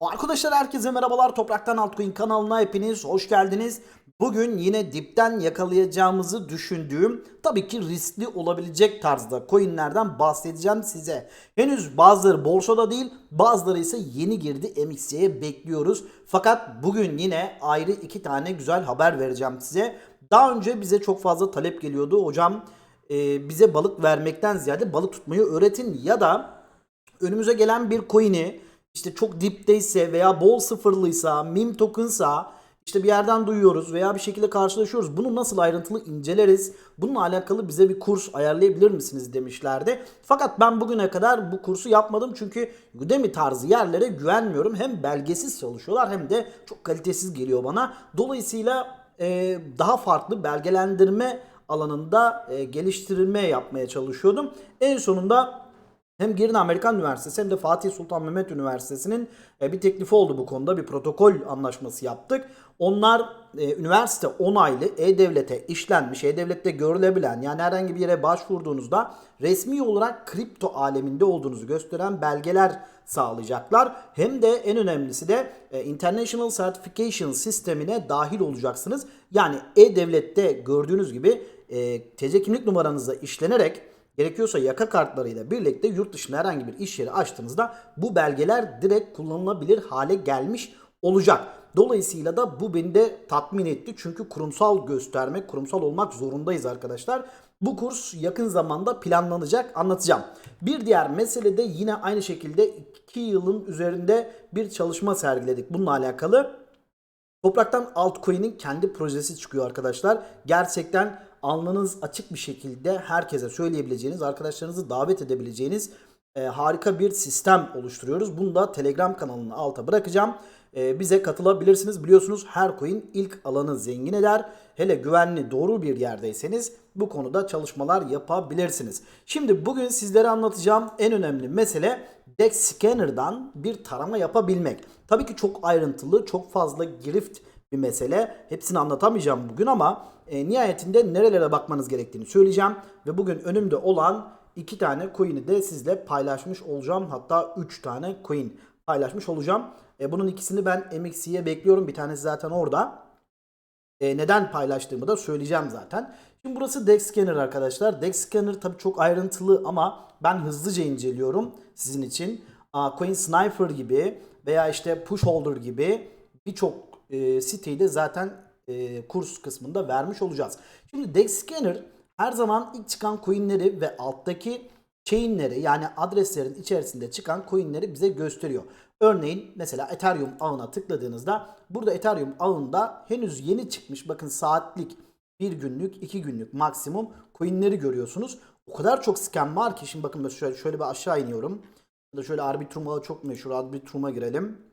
Arkadaşlar herkese merhabalar. Topraktan Altcoin kanalına hepiniz hoş geldiniz. Bugün yine dipten yakalayacağımızı düşündüğüm tabii ki riskli olabilecek tarzda coinlerden bahsedeceğim size. Henüz bazıları borsada değil bazıları ise yeni girdi MXC'ye bekliyoruz. Fakat bugün yine ayrı iki tane güzel haber vereceğim size. Daha önce bize çok fazla talep geliyordu. Hocam e, bize balık vermekten ziyade balık tutmayı öğretin ya da önümüze gelen bir coin'i işte çok dipteyse veya bol sıfırlıysa, meme tokensa işte bir yerden duyuyoruz veya bir şekilde karşılaşıyoruz. Bunu nasıl ayrıntılı inceleriz? Bununla alakalı bize bir kurs ayarlayabilir misiniz demişlerdi. Fakat ben bugüne kadar bu kursu yapmadım çünkü Udemy tarzı yerlere güvenmiyorum. Hem belgesiz çalışıyorlar hem de çok kalitesiz geliyor bana. Dolayısıyla e, daha farklı belgelendirme alanında e, geliştirilme yapmaya çalışıyordum. En sonunda hem Girne Amerikan Üniversitesi hem de Fatih Sultan Mehmet Üniversitesi'nin e, bir teklifi oldu bu konuda. Bir protokol anlaşması yaptık. Onlar e, üniversite onaylı e-devlete işlenmiş, e-devlette görülebilen yani herhangi bir yere başvurduğunuzda resmi olarak kripto aleminde olduğunuzu gösteren belgeler sağlayacaklar. Hem de en önemlisi de e, International Certification sistemine dahil olacaksınız. Yani e-devlette gördüğünüz gibi e, TC kimlik numaranıza işlenerek Gerekiyorsa yaka kartlarıyla birlikte yurt dışında herhangi bir iş yeri açtığınızda bu belgeler direkt kullanılabilir hale gelmiş olacak. Dolayısıyla da bu beni de tatmin etti. Çünkü kurumsal göstermek, kurumsal olmak zorundayız arkadaşlar. Bu kurs yakın zamanda planlanacak anlatacağım. Bir diğer mesele de yine aynı şekilde 2 yılın üzerinde bir çalışma sergiledik bununla alakalı. Topraktan altcoin'in kendi projesi çıkıyor arkadaşlar. Gerçekten alnınız açık bir şekilde herkese söyleyebileceğiniz, arkadaşlarınızı davet edebileceğiniz e, harika bir sistem oluşturuyoruz. Bunu da Telegram kanalının alta bırakacağım. E, bize katılabilirsiniz. Biliyorsunuz her coin ilk alanı zengin eder. Hele güvenli doğru bir yerdeyseniz bu konuda çalışmalar yapabilirsiniz. Şimdi bugün sizlere anlatacağım en önemli mesele DEX Scanner'dan bir tarama yapabilmek. Tabii ki çok ayrıntılı, çok fazla girift bir mesele. Hepsini anlatamayacağım bugün ama e, nihayetinde nerelere bakmanız gerektiğini söyleyeceğim. Ve bugün önümde olan iki tane coin'i de sizle paylaşmış olacağım. Hatta üç tane coin paylaşmış olacağım. E, bunun ikisini ben MXC'ye bekliyorum. Bir tanesi zaten orada. E, neden paylaştığımı da söyleyeceğim zaten. Şimdi burası Dex Scanner arkadaşlar. Dex Scanner tabii çok ayrıntılı ama ben hızlıca inceliyorum sizin için. Aa, Coin Sniper gibi veya işte Pushholder gibi birçok e, siteyi de zaten e, kurs kısmında vermiş olacağız. Şimdi Dex Scanner her zaman ilk çıkan coinleri ve alttaki chainleri yani adreslerin içerisinde çıkan coinleri bize gösteriyor. Örneğin mesela Ethereum ağına tıkladığınızda burada Ethereum ağında henüz yeni çıkmış bakın saatlik bir günlük, iki günlük maksimum coinleri görüyorsunuz. O kadar çok scam var ki şimdi bakın şöyle, şöyle bir aşağı iniyorum. Da şöyle Arbitrum ağı çok meşhur. Arbitrum'a girelim.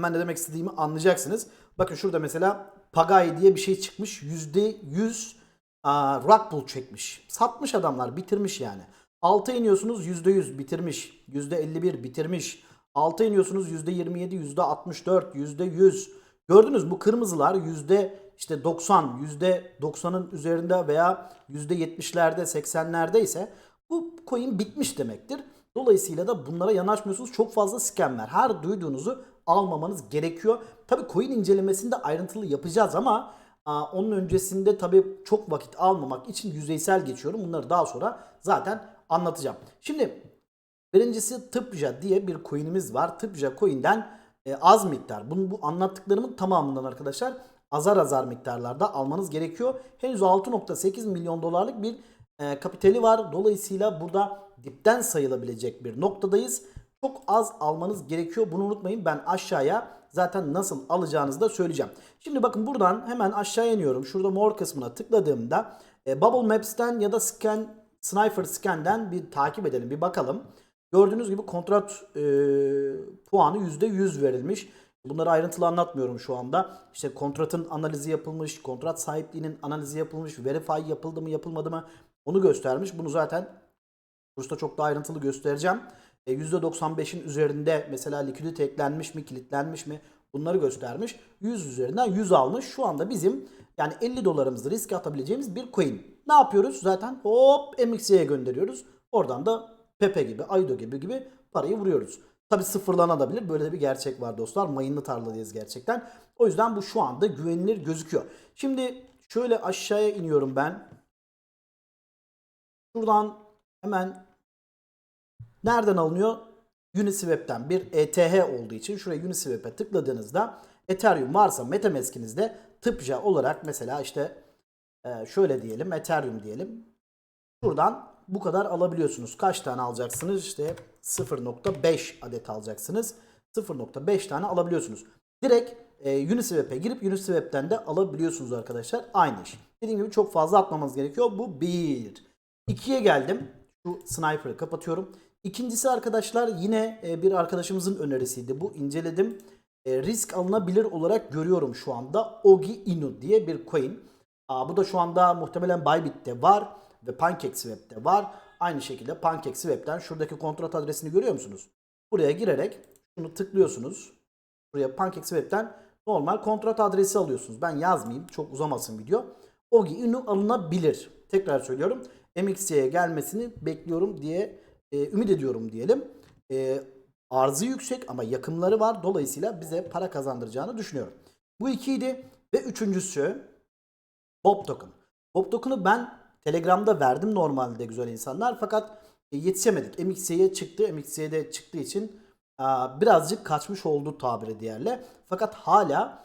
Hemen ne demek istediğimi anlayacaksınız. Bakın şurada mesela Pagay diye bir şey çıkmış. %100 aa, rug pull çekmiş. Satmış adamlar bitirmiş yani. 6 iniyorsunuz %100 bitirmiş. %51 bitirmiş. 6 iniyorsunuz %27, %64, %100. Gördünüz bu kırmızılar yüzde işte 90, %90'ın üzerinde veya %70'lerde 80'lerde ise bu coin bitmiş demektir. Dolayısıyla da bunlara yanaşmıyorsunuz. Çok fazla scammer. Her duyduğunuzu almamanız gerekiyor. Tabii coin incelemesinde ayrıntılı yapacağız ama onun öncesinde tabii çok vakit almamak için yüzeysel geçiyorum. Bunları daha sonra zaten anlatacağım. Şimdi birincisi Tıpja diye bir coin'imiz var. Tıpja coin'den e, az miktar. Bunu, bu anlattıklarımın tamamından arkadaşlar azar azar miktarlarda almanız gerekiyor. Henüz 6.8 milyon dolarlık bir e, kapitali var. Dolayısıyla burada dipten sayılabilecek bir noktadayız. Çok az almanız gerekiyor. Bunu unutmayın. Ben aşağıya zaten nasıl alacağınızı da söyleyeceğim. Şimdi bakın buradan hemen aşağı iniyorum. Şurada mor kısmına tıkladığımda e, Bubble Maps'ten ya da Scan Sniper Scan'den bir takip edelim. Bir bakalım. Gördüğünüz gibi kontrat e, puanı %100 verilmiş. Bunları ayrıntılı anlatmıyorum şu anda. İşte kontratın analizi yapılmış, kontrat sahipliğinin analizi yapılmış, verify yapıldı mı yapılmadı mı onu göstermiş. Bunu zaten kursta çok daha ayrıntılı göstereceğim. E, %95'in üzerinde mesela likidite eklenmiş mi, kilitlenmiş mi bunları göstermiş. 100 üzerinden 100 almış. Şu anda bizim yani 50 dolarımızı riske atabileceğimiz bir coin. Ne yapıyoruz? Zaten hop MXC'ye gönderiyoruz. Oradan da Pepe gibi, Aido gibi gibi parayı vuruyoruz. Tabi sıfırlanabilir. Böyle de bir gerçek var dostlar. Mayınlı tarladayız gerçekten. O yüzden bu şu anda güvenilir gözüküyor. Şimdi şöyle aşağıya iniyorum ben. Şuradan hemen nereden alınıyor? Uniswap'ten bir ETH olduğu için şuraya Uniswap'e tıkladığınızda Ethereum varsa Metamask'inizde tıpca olarak mesela işte e, şöyle diyelim Ethereum diyelim. Şuradan bu kadar alabiliyorsunuz. Kaç tane alacaksınız? İşte 0.5 adet alacaksınız. 0.5 tane alabiliyorsunuz. Direkt e, Uniswap'e girip Uniswap'ten de alabiliyorsunuz arkadaşlar. Aynı iş. Dediğim gibi çok fazla atmamız gerekiyor. Bu bir. İkiye geldim. Şu sniper'ı kapatıyorum. İkincisi arkadaşlar yine e, bir arkadaşımızın önerisiydi. Bu inceledim. E, risk alınabilir olarak görüyorum şu anda. Ogi Inu diye bir coin. Bu da şu anda muhtemelen Bybit'te var ve PancakeSwap'te var. Aynı şekilde PancakeSwap'ten şuradaki kontrat adresini görüyor musunuz? Buraya girerek şunu tıklıyorsunuz. Buraya PancakeSwap'ten normal kontrat adresi alıyorsunuz. Ben yazmayayım. Çok uzamasın video. Ogi Inu alınabilir. Tekrar söylüyorum. MXC'ye gelmesini bekliyorum diye e, ümit ediyorum diyelim. E, arzı yüksek ama yakımları var. Dolayısıyla bize para kazandıracağını düşünüyorum. Bu ikiydi. Ve üçüncüsü Bob Token. Bob Token'ı ben Telegram'da verdim normalde güzel insanlar. Fakat e, yetişemedik. MXC'ye çıktı. MXC'de çıktığı için birazcık kaçmış oldu tabiri diğerle. Fakat hala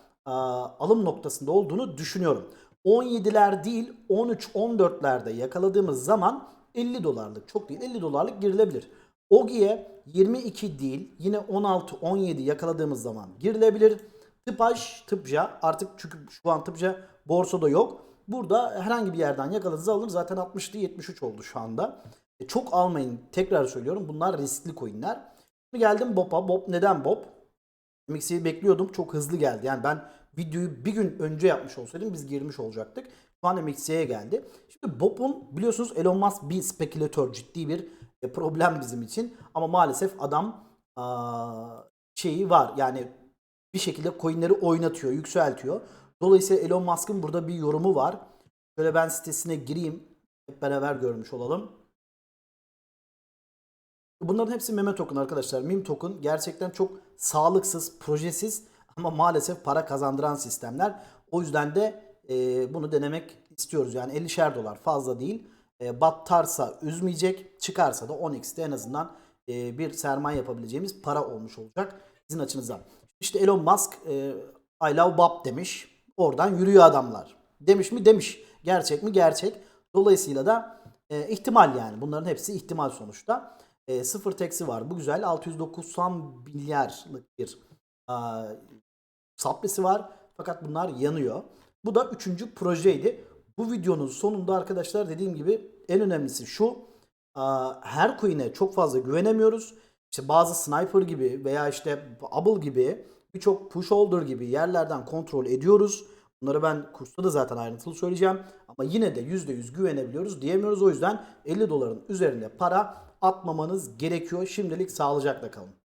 alım noktasında olduğunu düşünüyorum. 17'ler değil 13-14'lerde yakaladığımız zaman 50 dolarlık çok değil 50 dolarlık girilebilir. Ogi'ye 22 değil yine 16-17 yakaladığımız zaman girilebilir. Tıpaj, tıpca artık çünkü şu an tıpca borsada yok. Burada herhangi bir yerden yakaladığınızı alın. Zaten 60'tı 73 oldu şu anda. E, çok almayın. Tekrar söylüyorum. Bunlar riskli coinler. Şimdi geldim Bob'a. Bob neden Bob? MXC'yi bekliyordum. Çok hızlı geldi. Yani ben videoyu bir gün önce yapmış olsaydım biz girmiş olacaktık. Şu an geldi. Şimdi Bob'un biliyorsunuz Elon Musk bir spekülatör. Ciddi bir e, problem bizim için. Ama maalesef adam şeyi var. Yani bir şekilde coinleri oynatıyor, yükseltiyor. Dolayısıyla Elon Musk'ın burada bir yorumu var. Şöyle ben sitesine gireyim. Hep beraber görmüş olalım. Bunların hepsi meme token arkadaşlar. Meme token gerçekten çok sağlıksız, projesiz ama maalesef para kazandıran sistemler. O yüzden de e, bunu denemek istiyoruz. Yani 50'şer dolar fazla değil. E, battarsa üzmeyecek, çıkarsa da 10x'te en azından e, bir sermaye yapabileceğimiz para olmuş olacak sizin açınızdan. İşte Elon Musk e, I love Bob demiş. Oradan yürüyor adamlar. Demiş mi? Demiş. Gerçek mi? Gerçek. Dolayısıyla da e, ihtimal yani. Bunların hepsi ihtimal sonuçta. E, sıfır teksi var. Bu güzel. 690 milyarlık bir saplesi var. Fakat bunlar yanıyor. Bu da üçüncü projeydi. Bu videonun sonunda arkadaşlar dediğim gibi en önemlisi şu. her coin'e çok fazla güvenemiyoruz. İşte bazı sniper gibi veya işte Bubble gibi birçok push holder gibi yerlerden kontrol ediyoruz. Bunları ben kursta da zaten ayrıntılı söyleyeceğim. Ama yine de %100 güvenebiliyoruz diyemiyoruz. O yüzden 50 doların üzerinde para atmamanız gerekiyor. Şimdilik sağlıcakla kalın.